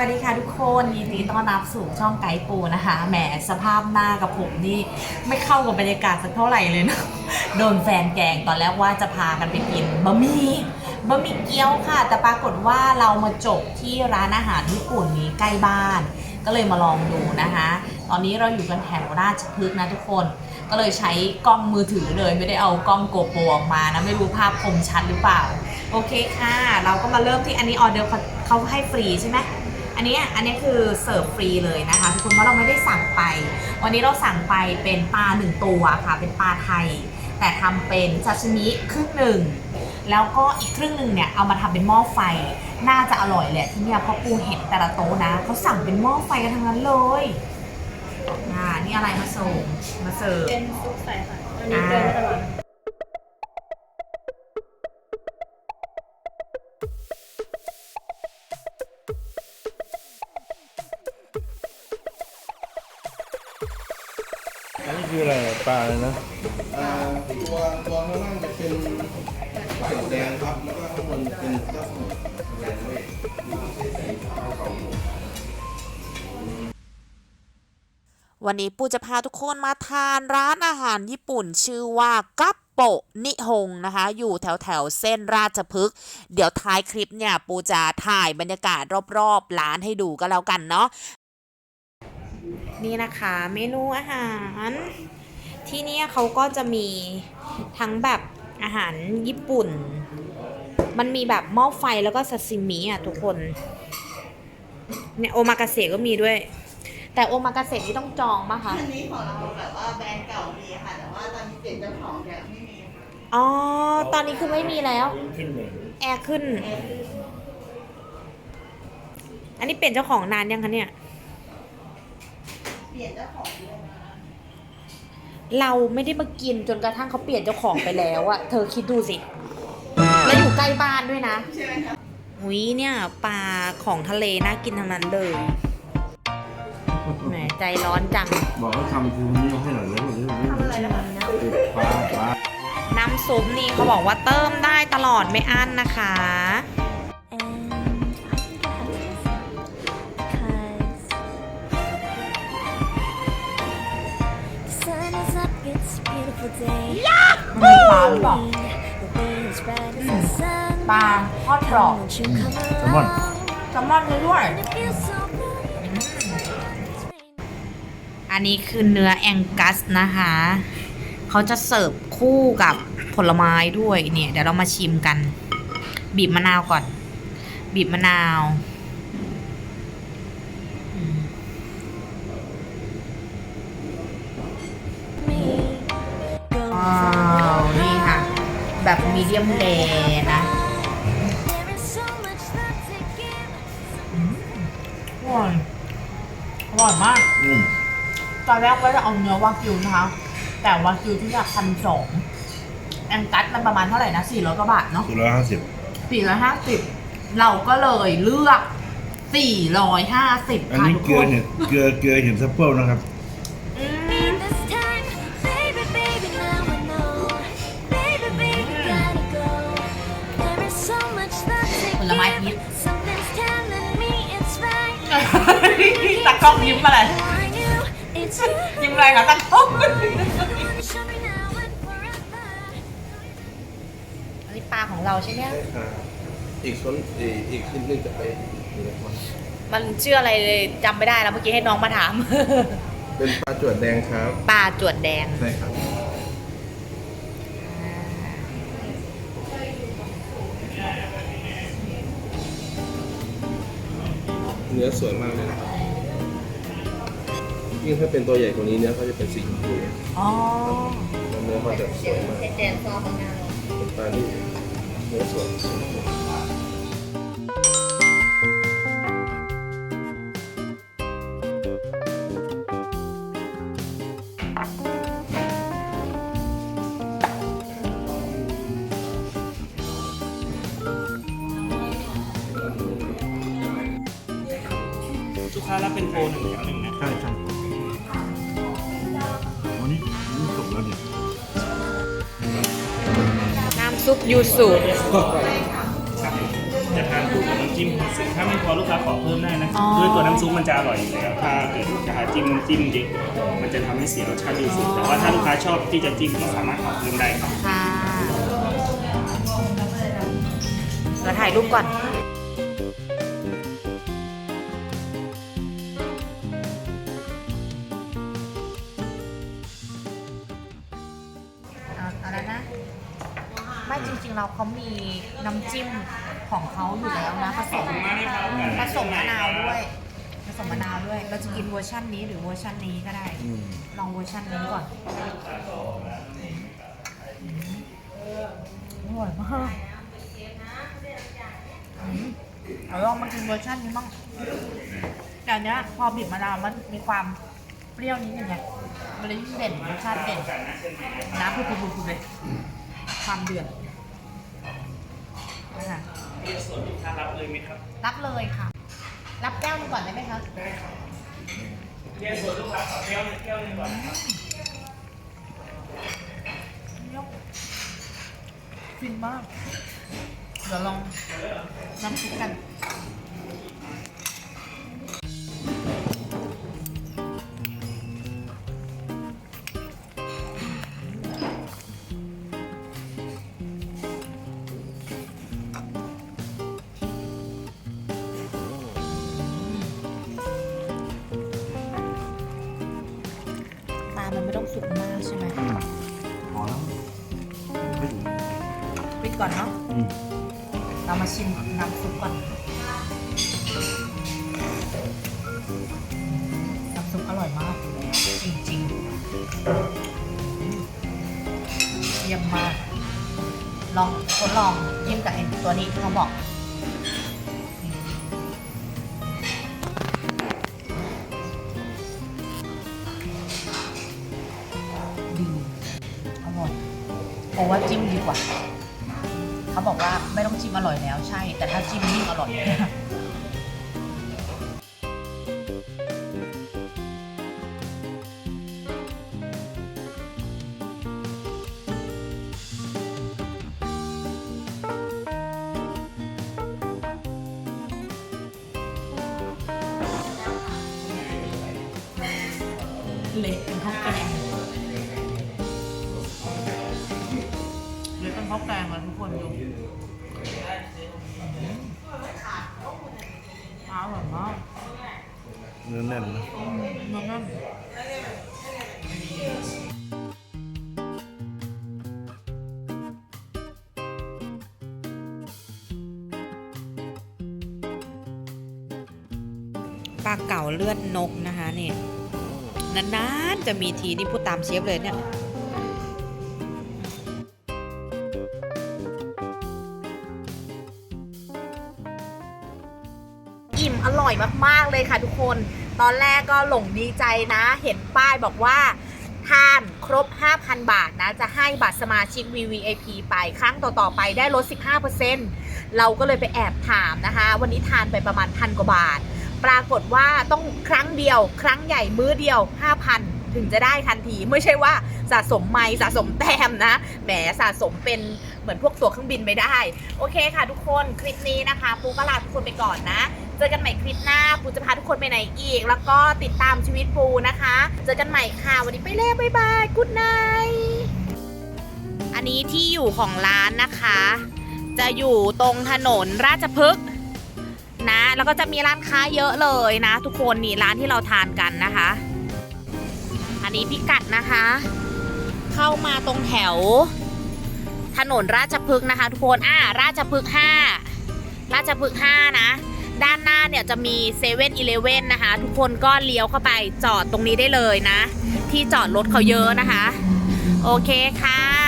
วัสดีค่ะทุกคนยินดีต้อนรับสู่ช่องไกด์ปูนะคะ แหมสภาพหน้ากับผมนี่ไม่เข้ากับบรรยากาศสักเท่าไหร่เลยนะโดนแฟนแกล้งตอนแรกว่าจะพากันไปกินบะหมี่บะหมี่เกี๊ยวค่ะ แต่ปรากฏว่าเรามาจบที่ร้านอาหารญี่ปุ่นนี้ใกล้บ้าน ก็เลยมาลองดูนะคะ ตอนนี้เราอยู่กันแถวราชพฤกษ์นะทุกคน ก็เลยใช้กล้องมือถือเลยไม่ได้เอากล้องโกโปรออกมานะไม่รู้ภาพคมชัดหรือเปล่า โอเคค่ะ เราก็มาเริ่มที่อันนี้ออเดอร์เขาให้ฟรีใช่ไหม อันเนี้ยอันเนี้ยคือเสิร์ฟฟรีเลยนะคะทุกคนว่าเราไม่ได้สั่งไป วันนี้เราสั่งไปเป็นปลาหนึ่งตัวค่ะเป็นปลาไทย แต่ทำเป็นซาชิมิครึ่งหนึ่งแล้วก็อีกครึ่งหนึ่งเนี่ยเอามาทำเป็นหม้อไฟ น่าจะอร่อยแหละที่เนี่ยเพราะปูเห็นแต่ละโต๊ะนะเขาสั่งเป็นหม้อไฟกันทั้งนั้นเลยอ่านี่อะไรมาส่งมาเสิร์ฟเป็นซุปใส่ค่ะอันนี้เดินตลอด อันนี้คืออะไรปลาเลยนะอ่าตัวตัวข้างล่างจะเป็นปลาแดงครับ แล้วก็ข้างบนเป็นเจ้าแดงเว้ยวันนี้ปูจะพาทุกคนมาทานร้านอาหารญี่ปุ่นชื่อว่ากัปโปะนิฮงนะคะ อยู่แถวแถวเส้นราชพฤกษ์เดี๋ยวท้ายคลิปเนี่ย ปูจะถ่ายบรรยากาศรอบๆ ร้านให้ดูก็แล้วกันเนาะ นี่นะคะ เมนูอาหาร ที่เนี่ยเขาก็จะมีทั้งแบบอาหารญี่ปุ่น มันมีแบบหม้อไฟแล้วก็ซาซิมิอะทุกคน เนี่ยโอมากาเสะก็มีด้วย แต่โอมากาเสะนี่ต้องจองป่ะคะ อันนี้ของเราแบบว่าแบรนด์เก่ามีค่ะ แต่ว่าตอนนี้เปลี่ยนเจ้าของเนี่ยไม่มีค่ะอ๋อ ตอนนี้คือไม่มีแล้ว ขึ้นเลยแอร์ขึ้น อันนี้เปลี่ยนเจ้าของนานยังคะเนี่ย เปลี่ยนเจ้าของด้วยนะเราไม่ได้มากินจนกระทั่งเขาเปลี่ยนเจ้าของไปแล้วอะเธอคิดดูสิ แล้วอยู่ใกล้บ้านด้วยนะใช่ไหมคะอุ้ยเนี่ยปลาของทะเลน่ากินทั้งนั้นเลยแหมใจร้อนจัง บอกว่าทำคือนี้ให้หน่อยแล้วทำอะไรนะคะปลาปลาน้ำซุปนี่เขาบอกว่าเติมได้ตลอดไม่อั้นนะคะ มันมีปลาหรือเปล่าปลาทอดกรอบแซลมอนแซลมอนด้วย อันนี้คือเนื้อแองกัสนะคะ เขาจะเสิร์ฟคู่กับผลไม้ด้วยเนี่ย เดี๋ยวเรามาชิมกัน บีบมะนาวก่อน บีบมะนาว มีเดียมเลนะอืมอร่อยอร่อยมาก อืมตอนแรกว่าจะเอาเนื้อวากิวนะคะ แต่วากิวที่อยากพันสองแองกัสมันประมาณเท่าไหร่นะสี่ร้อยกว่าบาทเนาะสี่ร้อยห้าสิบสี่ร้อยห้าสิบเราก็เลยเลือกสี่ร้อยห้าสิบอันค่ะนี้ทุกเกลืคอน เห็ดเกลือเกลือเห็ดซัปเปิลนะครับอื กล้องยิ้มอะไร ยิ้มอะไรคะตากล้องอันนี้ปลาของเราใช่ไหมอ่าอีกส่วนอีกอีกชิ้นหนึงจะไปอยู่ในมันมันชื่ออะไรเลยจำไม่ได้แล้วเมื่อกี้ให้น้องมาถาม เป็นปลาจวดแดงครับ ปลาจวดแดง ใช่ครับเนื้อสวยมากเลยนะครับ ยิ่งถ้าเป็นตัวใหญ่กว่านี้เนื้อเขาจะเป็นสีชมพูอ๋อแล้วเนื้อเขาจะสวยมากเป็นแดนซอของงานเราเป็นปลาที่เนื้อสวยลูกค้ารับเป็นโปรหนึ่งแถวหนึ่งนะ ใช่ใช่ ซุปยูสุจะทานคู่กับน้ำจิ้มสุกถ้าไม่พอลูกค้าขอเพิ่มได้นะอ๋อด้วยตัวน้ำซุปมันจะอร่อยอยู่แล้วถ้าเกิดลูกค้าจิ้มจิ้มเยอะมันจะทำให้เสียรสชาติดีสุดแต่ว่าถ้าลูกค้าชอบที่จะจิ้มก็สามารถขอเพิ่มได้ครับค่ะเราถ่ายรูปก่อน ไม่จริงๆเราเขามีน้ำจิ้มของเขาอยู่แล้วนะผสมผสมมะนาวด้วยผสมมะนาวด้วย เราจะกินเวอร์ชันนี้หรือเวอร์ชันนี้ก็ได้ อืม ลองเวอร์ชันนี้ก่อนอร่อยมากอืมเอาลองมากินเวอร์ชันนี้บ้างแต่อันเนี้ยพอบีบมะนาวมันมีความเปรี้ยวนิดนึงไงมันเลยยิ่งเด่นรสชาติเด่นน้ำพุบๆๆเลยความเดือดนะคะ ส่วนลูกค้ารับ เลยไหมครับ รับเลยค่ะ รับแก้วหนึงก่อนได้ไหมคะเรียนส่วนลูกค้าขอแก้วหนึ่งแก้วหนึงก่อนครับยกฟินมาก เดี๋ยวลองน้ำซุปกัน สุกมากใช่ไหมพอแล้วไม่ถึงปิดก่อนเนาะอืมเรามาชิมน้ำซุปก่อนน้ำซุปอร่อยมาก จริงๆเยี่ยมมาก ลองทดลองจิ้มกับไอ้ตัวนี้ที่เขาบอก เพราะว่าจิ้มดีกว่า เขาบอกว่าไม่ต้องจิ้มอร่อยแล้วใช่ แต่ถ้าจิ้มยิ่งอร่อยเละ ข้าวแกงเลยทุกคนดูปลาอร่อยมากเนื้อแน่นนะเนื้อแน่นปลาเก๋าเลือดนกนะคะนี่นานๆจะมีทีนี่พูดตามเชฟเลยเนี่ย อร่อยมากๆเลยค่ะทุกคน ตอนแรกก็หลงดีใจนะ เห็นป้ายบอกว่าทานครบ 5,000 บาทนะ จะให้บัตรสมาชิก VVIP ไปครั้งต่อ ๆ ไปได้ลด 15%เราก็เลยไปแอบถามนะคะ วันนี้ทานไปประมาณพันกว่าบาท ปรากฏว่าต้องครั้งเดียว ครั้งใหญ่มื้อเดียว 5,000 ถึงจะได้ทันที ไม่ใช่ว่าสะสมไมล์สะสมแต้มนะ แหมสะสมเป็นเหมือนพวกตัวเครื่องบินไม่ได้ โอเคค่ะทุกคน คลิปนี้นะคะปูก็ลาทุกคนไปก่อนนะ เจอกันใหม่คลิปหน้าปูจะพาทุกคนไปไหนอีก แล้วก็ติดตามชีวิตปูนะคะ เจอกันใหม่ค่ะวันนี้ไปแล้วบ๊ายบายกุ๊ดไนอันนี้ที่อยู่ของร้านนะคะ จะอยู่ตรงถนนราชพฤกษ์นะ แล้วก็จะมีร้านค้าเยอะเลยนะ ทุกคนนี่ร้านที่เราทานกันนะคะ อันนี้พิกัดนะคะ เข้ามาตรงแถว ถนนราชพฤกษ์นะคะ ทุกคนอ่าราชพฤกษ์5ราชพฤกษ์5นะ ด้านหน้าเนี่ยจะมีเซเว่นอีเลเว่นนะคะ ทุกคนก็เลี้ยวเข้าไปจอดตรงนี้ได้เลยนะ ที่จอดรถเขาเยอะนะคะ โอเคค่ะ